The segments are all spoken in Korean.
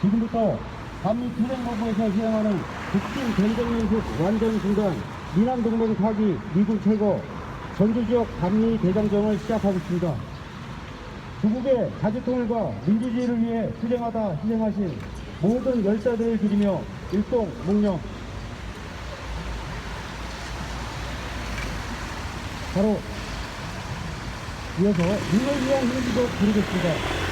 지금부터 반미 투쟁본부에서 시행하는 북중 전쟁 연습 완전 중단, 미남 동맹 파기, 미군 최고, 전주 지역 반미 대장정을 시작하겠습니다. 조국의 자주통일과 민주주의를 위해 투쟁하다 희생하신 모든 열사들을 기리며 일동 묵념 바로 이어서 민을 위한 힘기도 부르겠습니다.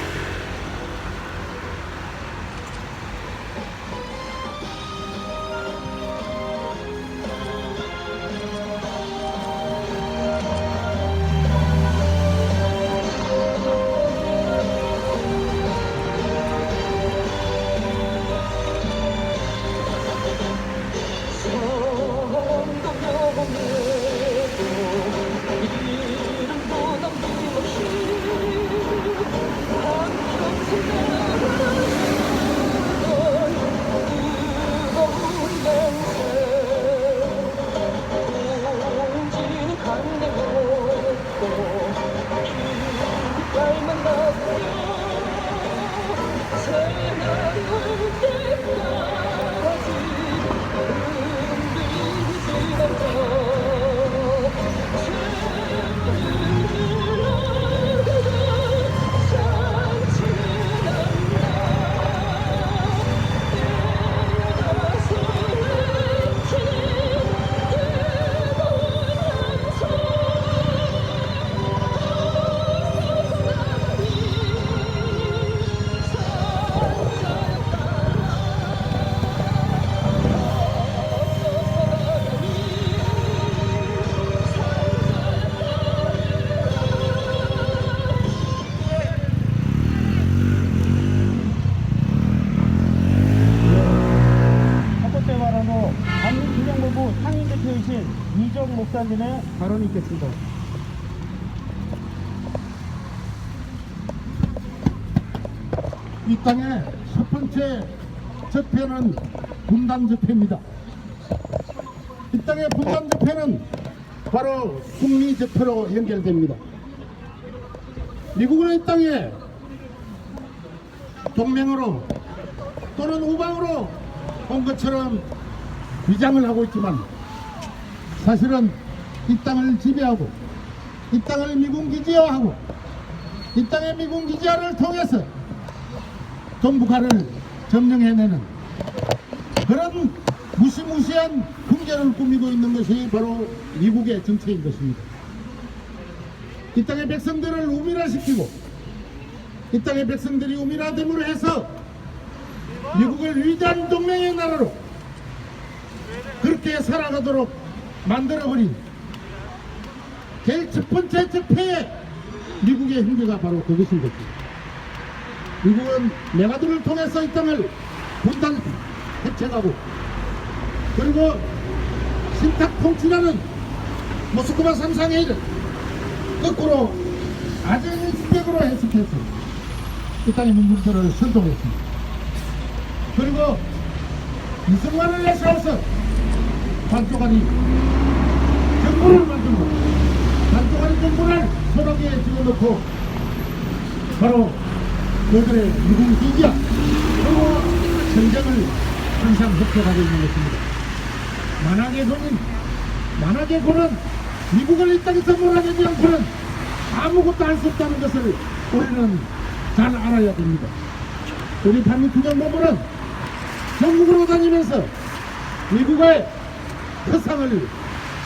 적폐는 분단 적폐입니다. 이 땅의 분단 적폐는 바로 북미 적폐로 연결됩니다. 미국은 이 땅에 동맹으로 또는 우방으로 온 것처럼 위장을 하고 있지만 사실은 이 땅을 지배하고 이 땅을 미군 기지화하고 이 땅의 미군 기지화를 통해서 동북아를 점령해내는 그런 무시무시한 풍경을 꾸미고 있는 것이 바로 미국의 정책인 것입니다. 이 땅의 백성들을 우밀화시키고 이 땅의 백성들이 우밀화됨으로 해서 미국을 위대한 동맹의 나라로 그렇게 살아가도록 만들어버린 제일 첫 번째 적폐의 미국의 행위가 바로 그것인 것입니다. 미국은 메가드를 통해서 이 땅을 분단 해체하고 그리고 신탁 통치라는 모스크바 삼상회의를 거꾸로 아재는 스펙으로 해석해서 이 땅의 문물들을 선동했습니다. 그리고 이승만을 내세워서 반쪽아리 정부를 만들고 반쪽아리 정부를 소나기에 집어넣고 바로 그들의 미군 기지야 그리고 전쟁을 항상 흡혀가고 있는 것입니다. 만약에 군인, 만약에 군은 미국을 이 땅에서 몰아내지 않고는 아무것도 할 수 없다는 것을 우리는 잘 알아야 됩니다. 우리 반미투쟁본부는 전국으로 다니면서 미국의 허상을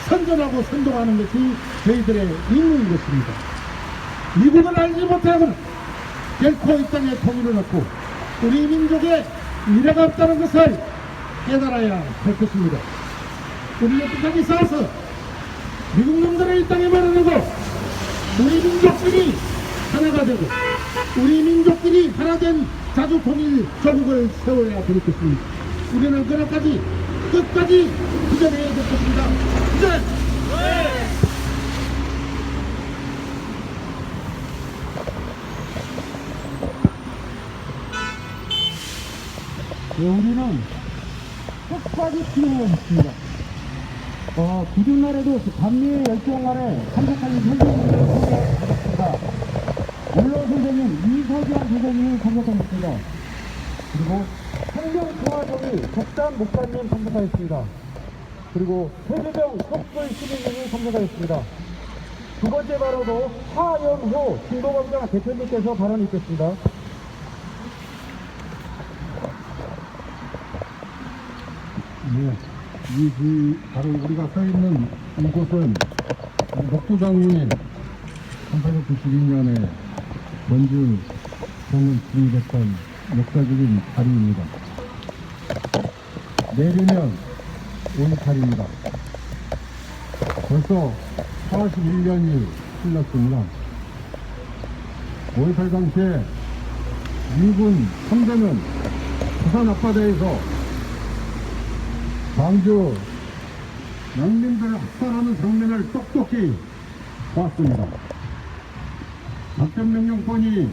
선전하고 선동하는 것이 저희들의 임무인 것입니다. 미국을 알지 못하고는 결코 이 땅에 통일을 얻고 우리 민족의 미래가 없다는 것을 깨달아야 할 것입니다. 우리 여기까지 싸워서 미국 놈들을 이 땅에 말아내고 우리 민족끼리 하나가 되고 우리 민족끼리 하나된 자주 통일 조국을 세워야 되겠습니다. 우리는 그날까지 끝까지 도전해야 될 것입니다. 도전! 네, 우리는 끝까지 필요가 있습니다. 어, 구준 날에도 반미의 열정날에 참석하는 선생님을 소개하겠습니다. 물론 선생님, 이서지한 선생님이 참석하겠습니다. 그리고 생명통화동이 독단 목사님 참석하였습니다. 그리고 세계정 촛불 시민님이 참석하였습니다. 두 번째 발언도 하영호 진보광장 대표님께서 발언이 있겠습니다. 네. 이, 이, 바로 우리가 서 있는 이곳은 목부장군이 1892년에 전주 동을 지휘했던 역사적인 자리입니다. 내리면 5.18입니다. 벌써 41년이 흘렀습니다. 5.18 당시에 미군 함대는 부산 앞바다에서 광주 영민들을 학살하는 장면을 똑똑히 봤습니다. 작전명령권이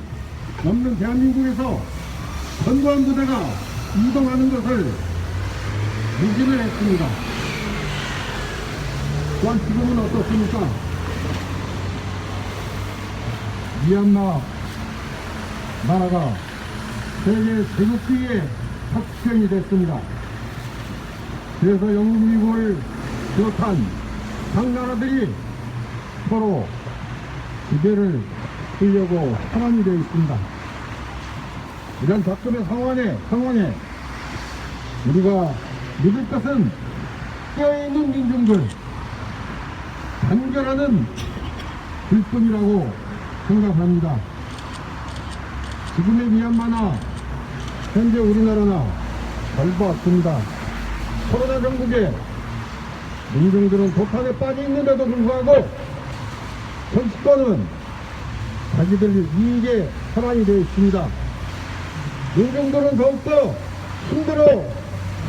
없는 대한민국에서 전두환 부대가 이동하는 것을 무기를 했습니다. 또한 지금은 어떻습니까? 미얀마 나라가 세계 제국주의의 확정이 됐습니다. 그래서 영국, 미국을 비롯한 각 나라들이 서로 기대를 하려고 상황이 되어 있습니다. 이런 작전의 상황에, 상황에 우리가 믿을 것은 깨어있는 민중들, 단결하는 불뿐이라고 생각합니다. 지금의 미얀마나 현재 우리나라나 별바 없습니다. 코로나 정국에 민중들은 도탄에 빠져 있는데도 불구하고 정치권은 자기들 이익에 사안이 되어 있습니다. 민중들은 더욱더 힘들어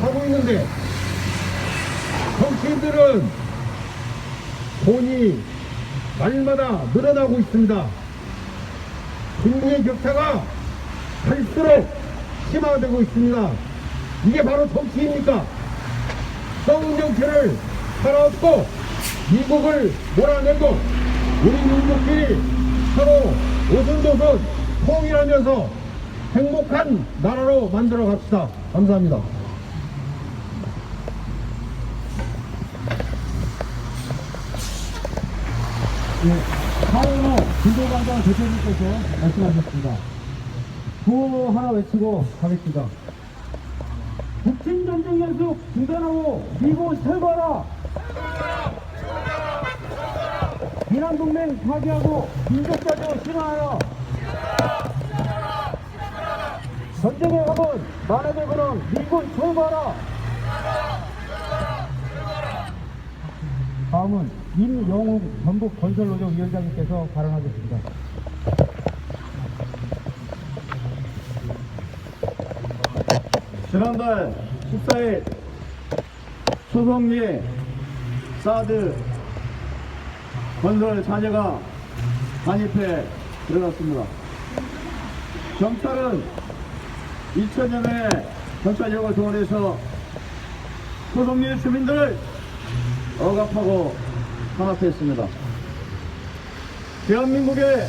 하고 있는데 정치인들은 돈이 날마다 늘어나고 있습니다. 빈부의 격차가 갈수록 심화되고 있습니다. 이게 바로 정치입니까? 썩은 정치를 살아왔고 미국을 몰아내고 우리 민족끼리 서로 오순도순 통일하면서 행복한 나라로 만들어 갑시다. 감사합니다. 예, 하영호 진보광장 대표님께서 말씀하셨습니다. 구호 하나 외치고 가겠습니다. 북침 전쟁 연속 중단하고 미군 철거하라. 비난 동맹 파기하고 민족자주 신화하라. 전쟁의 합은 만화대군은 미군 철거하라. 다음은 임영웅 전북 건설노조 위원장님께서 발언하겠습니다. 지난달 14일 소송리 사드 건설 자재가 반입해 들어갔습니다. 경찰은 2천여 명의 경찰력을 동원해서 소송리 주민들을 억압하고 탄압했습니다. 대한민국의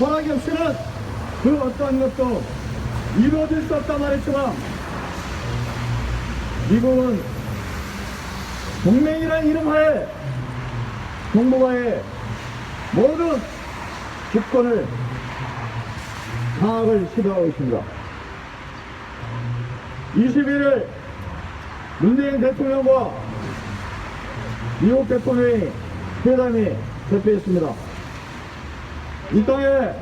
허락이 없이는 그 어떠한 것도 이루어질 수 없다 말했지만 미국은 동맹이라는 이름 하에 동북아의 모든 주권을 장악을 시도하고 있습니다. 21일 문재인 대통령과 미국 대통령이 회담이 개최했습니다. 이 땅에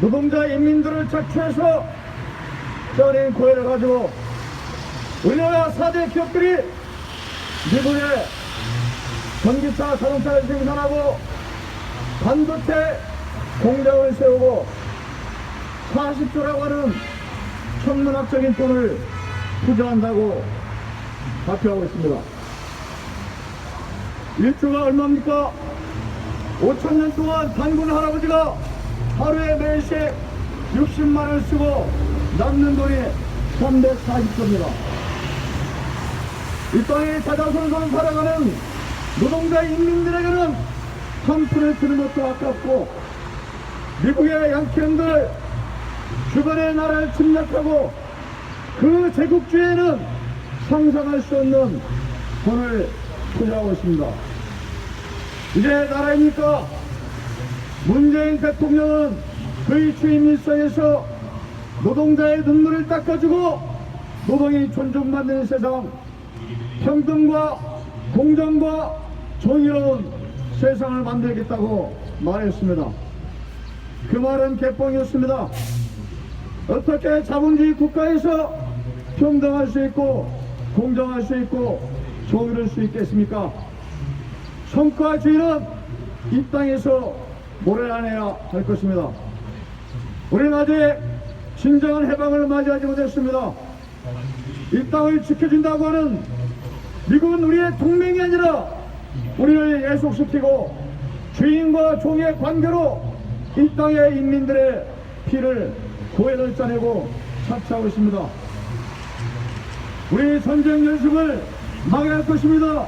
노동자 인민들을 착취해서 쪄낸 고해를 가지고 우리나라 4대 기업들이 미국에 전기차, 자동차를 생산하고 반도체 공장을 세우고 40조라고 하는 천문학적인 돈을 투자한다고 발표하고 있습니다. 1조가 얼마입니까? 5천 년 동안 단군 할아버지가 하루에 매일씩 60만을 쓰고 남는 돈이 340조입니다. 이 땅에 자자손손 살아가는 노동자 인민들에게는 한 푼을 주는 것도 아깝고 미국의 양키형들 주변의 나라를 침략하고 그 제국주의에는 상상할 수 없는 돈을 투자하고 있습니다. 이제 나라이니까 문재인 대통령은 그의 취임 일성에서 노동자의 눈물을 닦아주고 노동이 존중받는 세상 평등과 공정과 정의로운 세상을 만들겠다고 말했습니다. 그 말은 개뻥이었습니다. 어떻게 자본주의 국가에서 평등할 수 있고 공정할 수 있고 정의로울 수 있겠습니까? 성과주의는 이 땅에서 모래안해야 할 것입니다. 우리는 아직 진정한 해방을 맞이하지 못했습니다. 이 땅을 지켜준다고 하는 미국은 우리의 동맹이 아니라 우리를 예속시키고 주인과 종의 관계로 이 땅의 인민들의 피를 고해를 짜내고 착취하고 있습니다. 우리 전쟁 연습을 막아야 할 것입니다.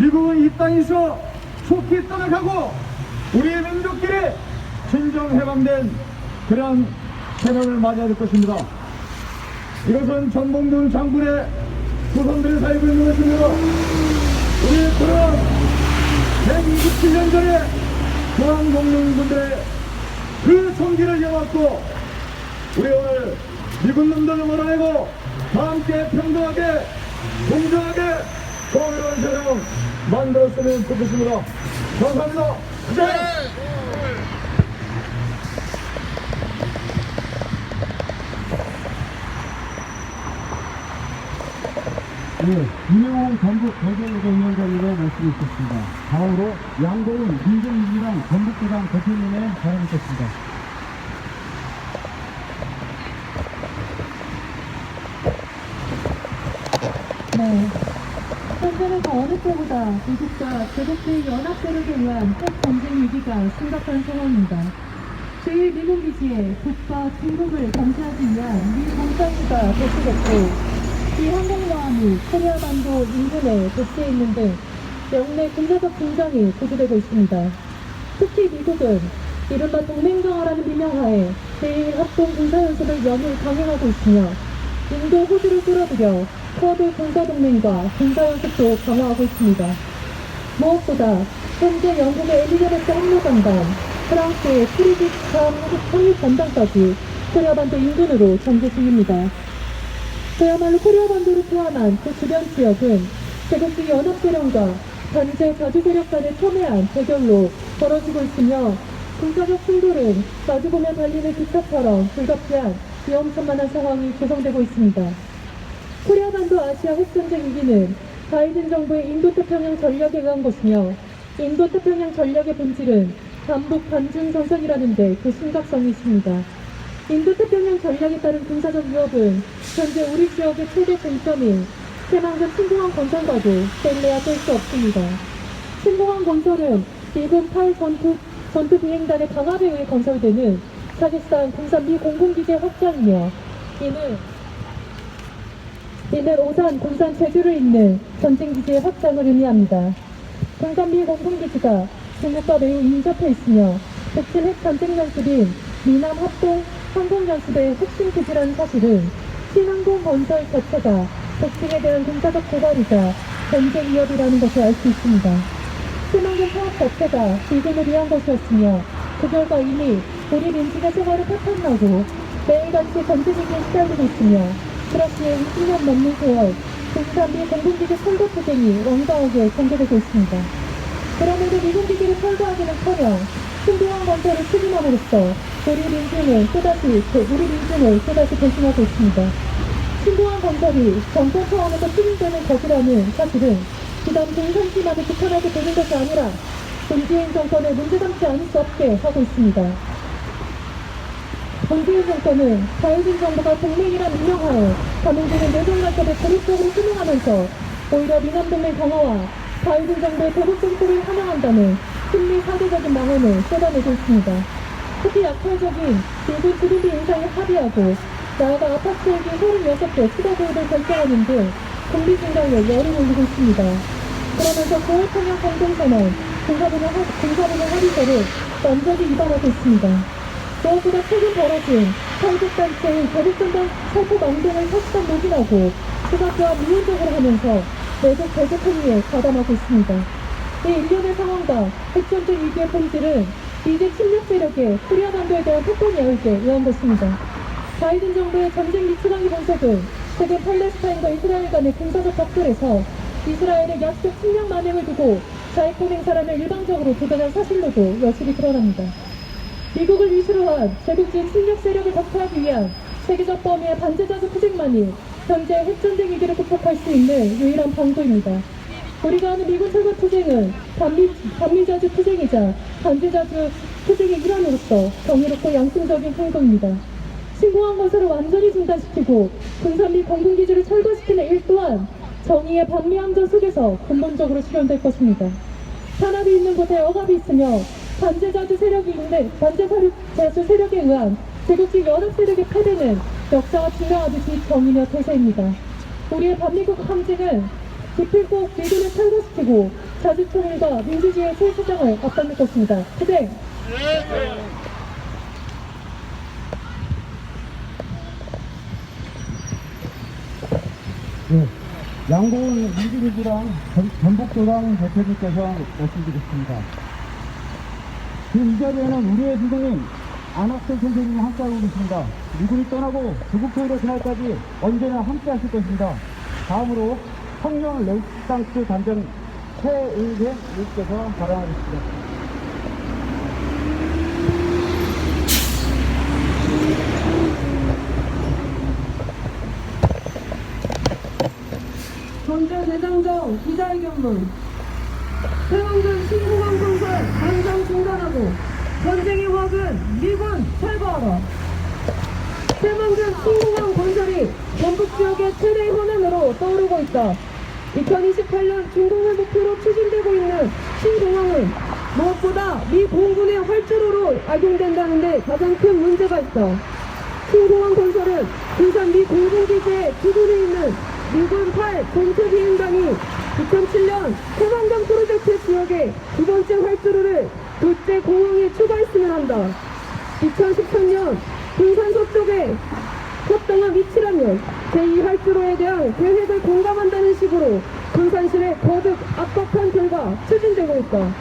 미국은 이 땅에서 속히 떠나가고 우리의 민족끼리 진정 해방된 새벽을 맞이해야 될 것입니다. 이것은 전봉준 장군의 후손들이 살고 있는 것입니다. 우리 그런 127년 전에 중앙공룡분들의 그 총기를 이어왔고 우리 오늘 미군 놈들을 몰아내고 다 함께 평등하게 공정하게 정의로운 세상 만들었으면 좋겠습니다. 감사합니다. 네. 네, 이명호 전북 경제노동위원장님의 말씀이 있었습니다. 다음으로 양도은 민정민주당 전북부당 대표님의 발언이 있겠습니다. 네. 현재는 그 어느 때보다 미국과 제국주의 연합세력에 의한 핵 전쟁 위기가 심각한 상황입니다. 제1 미군 기지에 북과 중국을 감시하기 위한 미 공산주가 배치됐고 이 항공모함이 코리아 반도 인근에 배치해 있는 등 영내 군사적 긴장이 고조되고 있습니다. 특히 미국은 이른바 동맹정화라는 미명하에 제1합동 군사연습을 연일 강행하고 있으며 인도 호주를 끌어들여 쿼드 군사동맹과 군사연습도 강화하고 있습니다. 무엇보다 현재 영국의 엘리자베스 항로장관, 프랑스의 프리디스탄 상륙전장까지 코리아반도 인근으로 전개 중입니다. 그야말로 코리아 반도를 포함한 그 주변 지역은 제국주의 연합세력과 단체 저주 세력 간의 첨예한 대결로 벌어지고 있으며 군사적 충돌은 마주보며 달리는 기차처럼 불가피한 위험천만한 상황이 조성되고 있습니다. 코리아 반도 아시아 핵전쟁 위기는 바이든 정부의 인도태평양 전략에 의한 것이며 인도태평양 전략의 본질은 반북 반중 전선이라는 데 그 심각성이 있습니다. 인도태평양 전략에 따른 군사적 위협은 현재 우리 지역의 최대 쟁점인 새만금 신공항 건설과도 뗄래야 뗄 수 없습니다. 신공항 건설은 미군 8 전투, 전투 비행단의 강압에 의해 건설되는 사실상 군산 미 공군기지의 확장이며 이는 이는 오산, 군산, 제주를 잇는 전쟁기지의 확장을 의미합니다. 군산 미 공군기지가 중국과 매우 인접해 있으며 백신 핵 전쟁 연습인 미남 합동 항공연습의 핵심 기지라는 사실은 신항공 건설 자체가 백신에 대한 군사적 고발이자 전쟁 위협이라는 것을 알 수 있습니다. 신항공 사업 자체가 미군을 위한 것이었으며 그 결과 이미 우리 민중의 생활을 파탄나고 매일같이 전투기기에 시달리고 있으며 그렇기에 20년 넘는 세월 군산미 공군기지 철거 투쟁이 왕성하게 전개되고 있습니다. 그럼에도 미군기지를 철거하기는커녕 신공항 건설을 추진함으로써 우리 민중을 또다시 우리 민중을 또다시 배신하고 있습니다. 신공항 건설이 정권 차원에서 추진되는 것이라는 사실은 비단 공산지만을 비판하게 되는 것이 아니라 문재인 정권을 문제 삼지 않을 수 없게 하고 있습니다. 문재인 정권은 자유진 정부가 동맹이란 유명하에 감행되는 내정간섭에 고립적으로 순응하면서 오히려 미남동맹 강화와 자유진 정부의 대북 정책을 환영한다는 심리 사대적인 망언을 쏟아내고 있습니다. 특히 약탈적인 미국 주둔비 인상에 합의하고 나아가 아파트 헬기 36개 추가 도입을 결정하는 등 공비 증가에 열을 올리고 있습니다. 그러면서 고해평양 공동선언, 군사분야 합- 군사분야 합의서를 완전히 위반하고 있습니다. 무엇보다 최근 벌어진 탈북단체인 대북전단 살포 망동을 사실상 녹인하고 수박과 미온적으로 하면서 내국 대국 행위에 가담하고 있습니다. 이 일련의 상황과 핵전쟁 위기의 본질은 이제 침략 세력의 코리아 반도에 대한 패권 야유에 의한 것입니다. 바이든 정부의 전쟁 미치광이 본색은 최근 팔레스타인과 이스라엘 간의 군사적 격돌에서 이스라엘의 약속 침략 만행을 두고 자익공 행사라는 일방적으로 주장한 사실로도 여실히 드러납니다. 미국을 위시로 한 제국주의 침략 세력을 격파하기 위한 세계적 범위의 반제자주 투쟁만이 현재 핵전쟁 위기를 극복할 수 있는 유일한 방도입니다. 우리가 아는 미군 철거 투쟁은 반미, 반미자주 투쟁이자 반제자주 투쟁의 일환으로서 정의롭고 양심적인 행동입니다. 신공항 건설을 완전히 중단시키고 군산 및 공군기지를 철거시키는 일 또한 정의의 반미 항전 속에서 근본적으로 실현될 것입니다. 탄압이 있는 곳에 억압이 있으며 반제자주 세력이 있는 반제자주 세력에 의한 제국주의 연합 세력의 패배는 역사가 증명하듯이 정의며 태세입니다. 우리의 반미국 함진은 기필코 미군을 철거시키고 자주통일과 민주주의의 최수장을 앞당길 것입니다. 투쟁! 예, 양고은 민주민주당 전- 전북도당 대표님께서 말씀드렸습니다. 지금 이 자리에는 우리의 선생님 안학철 선생님이 함께하고 계십니다. 미군이 떠나고 조국토일의 그날까지 언제나 함께하실 것입니다. 다음으로 청년 레지스탕스 단장 최은재 님께서 발언하겠습니다. 전제 대장정 기자회견문 신공항 건설 당장 중단하고 전쟁의 확은 미군 철거하라 태왕전 신공항 건설이 전북 지역의 최대 현안으로 떠오르고 있다. 2028년 준공을 목표로 추진되고 있는 신공항은 무엇보다 미 공군의 활주로로 악용된다는데 가장 큰 문제가 있다. 신공항 건설은 군산 미 공군기지의 주둔에 있는 미군 8 전투 비행단이 2007년 태반강 프로젝트 지역의 두 번째 활주로를 둘째 공항에 추가했으면 한다. 2013년 군산 서쪽에 협동한 위치라면 제2활주로에 대한 계획을 공감한다는 식으로 군산시를 거듭 압박한 결과 추진되고 있다.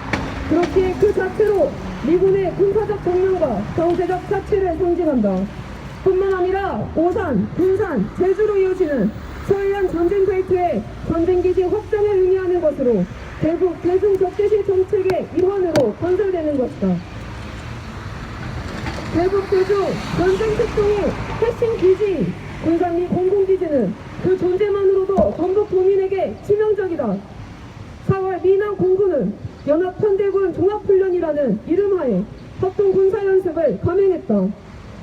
그렇기에 그 자체로 미군의 군사적 정명과 경제적 자치를 상징한다. 뿐만 아니라 오산, 군산, 제주로 이어지는 서해안 전쟁 벨트의 전쟁기지 의미하는 것으로 대북 대중적대시 정책의 일환으로 건설되는 것이다. 대북 대중 전쟁 특동의 핵심 기지 군산 및 공공기지는 그 존재만으로도 전북 도민에게 치명적이다. 4월 미남 공군은 연합편대군 종합훈련이라는 이름하에 합동 군사 연습을 감행했다.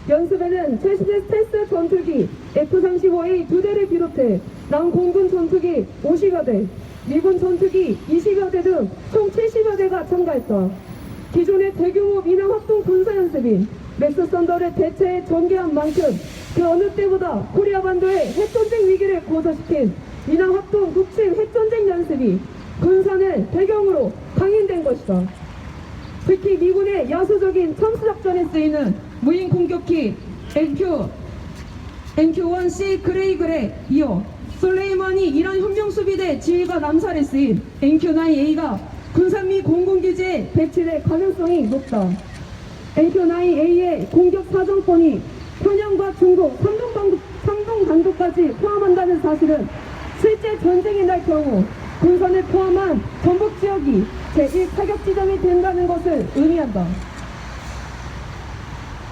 연습에는 최신의 스텔스 전투기 F-35A 두 대를 비롯해 남 공군 전투기 50여 대, 미군 전투기 20여 대 등 총 70여 대가 참가했다. 기존의 대규모 미남 합동 군사 연습인 맥스 썬더를 대체해 전개한 만큼 그 어느 때보다 코리아 반도의 핵전쟁 위기를 고조시킨 미남 합동 북침 핵전쟁 연습이 군산을 배경으로 강인된 것이다. 특히 미군의 야수적인 참수작전에 쓰이는 무인 공격기 NQ NQ-1C 그레이글에 이어 솔레이만이 이란 혁명수비대 지휘관 남살에 쓰인 NQ-9A가 군산 미 공군기지에 배치될 가능성이 높다. NQ-9A의 공격 사정권이 평양과 중국, 삼동 단독, 삼동 단독까지 포함한다는 사실은 실제 전쟁이 날 경우 군산을 포함한 전북 지역이 제1 타격 지점이 된다는 것을 의미한다.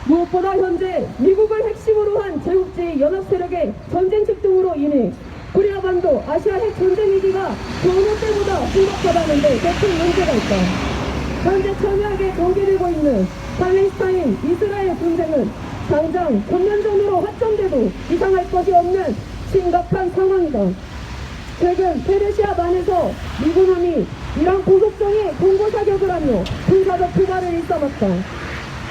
무엇보다 현재 미국을 핵심으로 한 제국주의 연합 세력의 전쟁 집중으로 인해 코리아 반도 아시아 핵 전쟁 위기가 그 어느 때보다 심각하다는데 대큰 문제가 있다. 현재 첨예하게 전개되고 있는 팔레스타인 이스라엘 분쟁은 당장 전면전으로 확전돼도 이상할 것이 없는 심각한 상황이다. 최근 페르시아반에서 미군함이 이란 고속정에 공고 사격을 하며 군사적 투발을 일삼았다.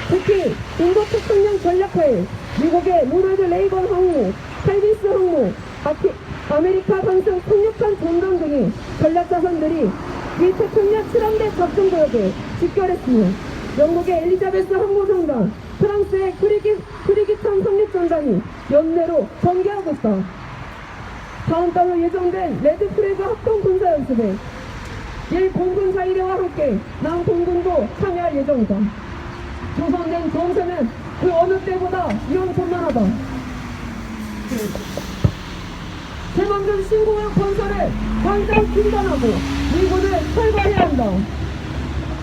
특히 인도태평양 전략하에 미국의 로널드 레이건 항모, 칼빈스 항모, 아키, 아메리카 상승 폭력한 전단 등의 전략 자산들이 미 태평양 칠함대 작전구역에 집결했으며 영국의 엘리자베스 항모상단, 프랑스의 크리기, 크리기탄 상륙전단이 연내로 전개하고 있다. 다음 달로 예정된 레드 프레그 합동 군사 연습에 일 공군 사이대와 함께 남 공군도 참여할 예정이다. 조선된 정세는 그 어느 때보다 위험천만하다. 제만든 신공항 건설을 당장 중단하고 미군을 철거해야 한다.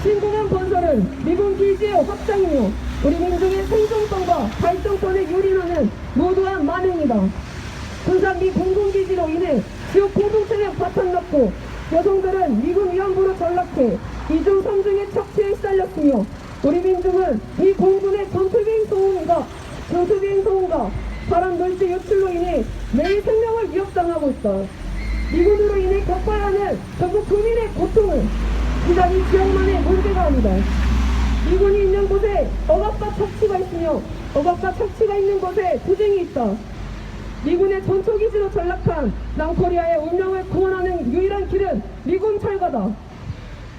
신공항 건설은 미군 기지의 확장이며 우리 민족의 생존권과 발전권에 유린하는 무도한 만행이다. 군산 미 공군기지로 인해 지역 공동체를 바탕났고 여성들은 미군 위안부로 전락해 이중 삼중의 착취에 시달렸으며 우리 민족은 이 공군의 전투비행 소음과 전투비행 소음과 바람 물질 유출로 인해 매일 생명을 위협당하고 있다. 미군으로 인해 겪어야 하는 전국 국민의 고통은 비단 이 지역만의 문제가 아니다. 미군이 있는 곳에 억압과 착취가 있으며 억압과 착취가 있는 곳에 투쟁이 있다. 미군의 전초기지로 전락한 남코리아의 운명을 구원하는 유일한 길은 미군 철거다.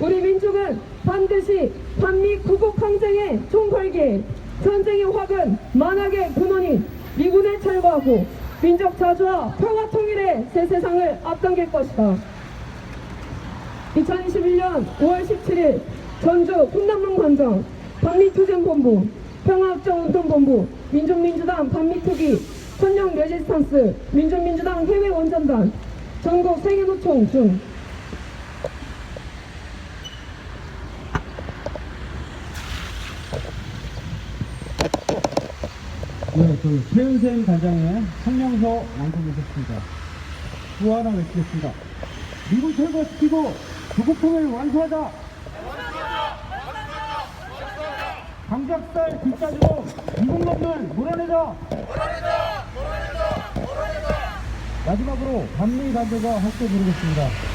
우리 민족은 반드시 반미 구국 항쟁의 총궐기에 전쟁의 화근 만악의 근원인 미군을 철거하고 민족 자주와 평화 통일의 새 세상을 앞당길 것이다. 2021년 5월 17일 전주 훈남문 관장 반미투쟁본부 평화협정운동본부 민족민주당 반미투기 선영 레지스탄스 민족민주당 해외원전단 전국 생애노총 중 네, 그 최은생 단장의 성명서 완성되셨습니다. 또 하나 외치겠습니다. 미군 철거 시키고 조국통일 완수하자! 강작살 뒷자리로 미국놈들 몰아내자! 마지막으로 반미 단대가 함께 부르겠습니다.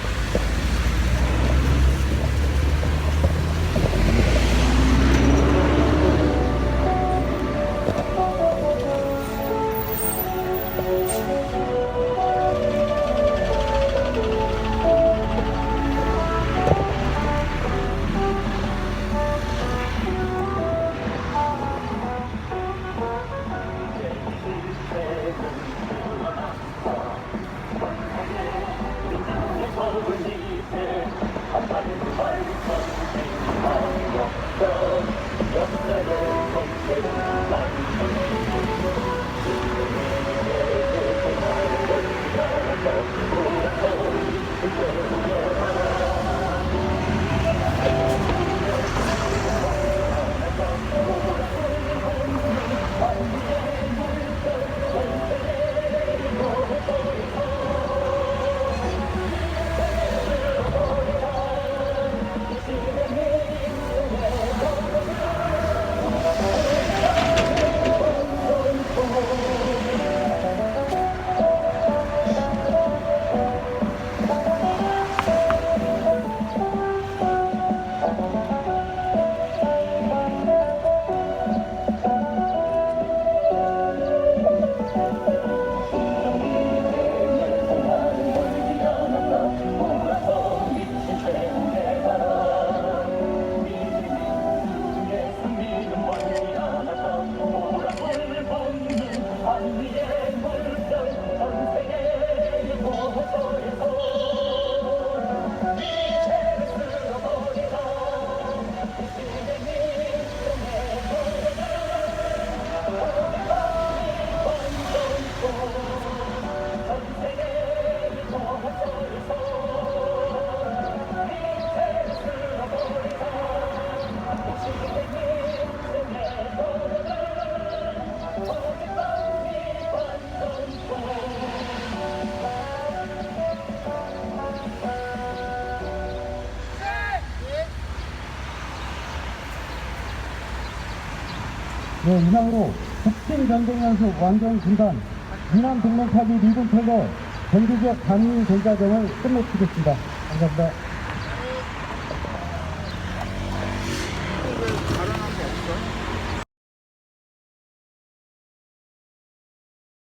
네, 이상으로 북진 전쟁 연습 완전 중단, 미남 동맹 파기 미군 철거, 전주지역 단위 전자정을 끝내치겠습니다. 감사합니다.